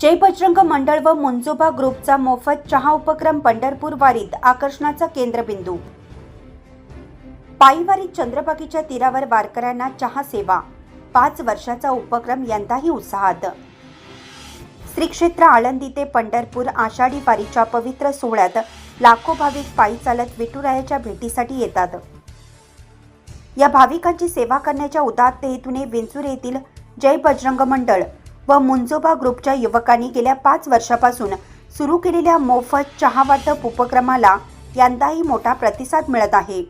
जय बजरंग मंडळ व मुंजोबा ग्रुपचा मोफत चहा उपक्रम पंढरपूर वारीत आकर्षणाचा केंद्रबिंदू. पायीवारीत चंद्रबागेच्या तीरावर वारकऱ्यांना चहा सेवा. पाच वर्षाचा उपक्रम यंदाही उत्साहात. श्री क्षेत्र आळंदी ते पंढरपूर आषाढी वारीच्या पवित्र सोहळ्यात लाखो भाविक पायी चालत विठुरायाच्या भेटीसाठी येतात. या भाविकांची सेवा करण्याच्या उदात्त हेतूने विंचूर येथील जय बजरंग मंडळ व मुंजोबा ग्रुपच्या युवकांनी गेल्या पाच वर्षापासून सुरू केलेल्या मोफत चहा वाटप उपक्रमाला यंदाही मोठा प्रतिसाद मिळत आहे.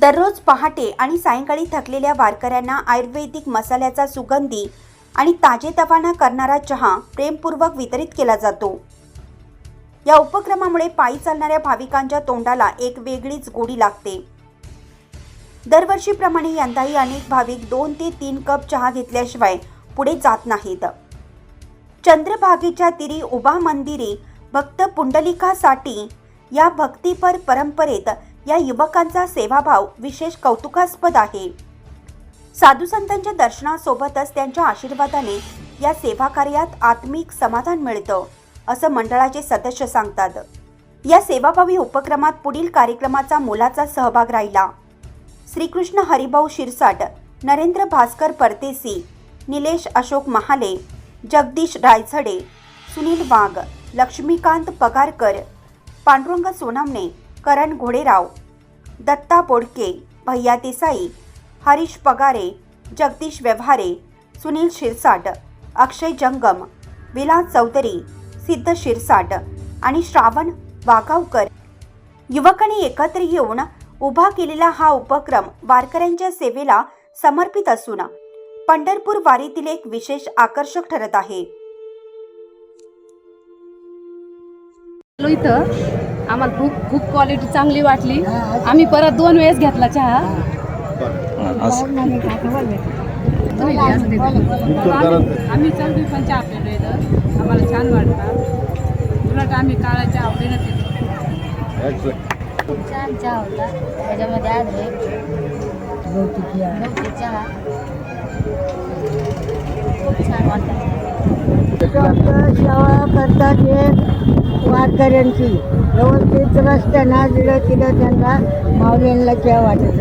दररोज पहाटे आणि सायंकाळी थकलेल्या वारकऱ्यांना आयुर्वेदिक मसाल्याचा सुगंधी आणि ताजेतवाना करणारा चहा प्रेमपूर्वक वितरित केला जातो. या उपक्रमामुळे पायी चालणाऱ्या भाविकांच्या तोंडाला एक वेगळीच गोडी लागते. दरवर्षीप्रमाणे यंदाही अनेक भाविक दोन ते तीन कप चहा घेतल्याशिवाय पुढे जात नाहीत. चंद्रभागेच्या तिरी उभा मंदिरी भक्त पुंडलिकासाठी या भक्तीपर परंपरेत या युवकांचा सेवाभाव विशेष कौतुकास्पद आहे. साधू संतांच्या दर्शनासोबतच त्यांच्या आशीर्वादाने या सेवा कार्यात आत्मिक समाधान मिळतं असं मंडळाचे सदस्य सांगतात. या सेवाभावी उपक्रमात पुढील कार्यक्रमाचा मोलाचा सहभाग राहिला. श्रीकृष्ण हरिभाऊ शिरसाट नरेंद्र भास्कर परदेसी निलेश अशोक महाले जगदीश रायझडे सुनील वाघ लक्ष्मीकांत पगारकर पांडुरंग सोनामणे करण घोडेराव दत्ता बोडके भैया देसाई हरीश पगारे जगदीश व्यवहारे सुनील शिरसाट अक्षय जंगम विलास चौधरी सिद्ध शिरसाट आणि श्रावण वाघावकर. युवकांनी एकत्र येऊन उभा केलेला हा उपक्रम वारकऱ्यांच्या सेवेला समर्पित असून पंढरपूर वारीतील एक विशेष आकर्षक ठरत आहे. इथं. आम्हाला खूप खूप क्वालिटी चांगली वाटली. आम्ही परत दोन वेळेस घेतला चहा. आम्ही- चौघी पण चहा पिलो इथं. आम्हाला छान वाटलं उलट आम्ही काळा चहा आवडीनं पितो. छान चहा होता. त्याच्यामध्ये गवती चहा. खूप सेवा करतात हे वारकऱ्यांची व्यवस्थित रस्त्यानं दिलं तिलं त्यांना माऊलींना त्या वाटत.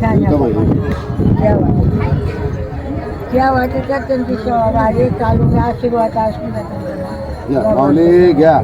छान त्या त्या वाटेच्या त्यांची सेवा भारी चालू आशीर्वाद असतो या, माऊली घ्या.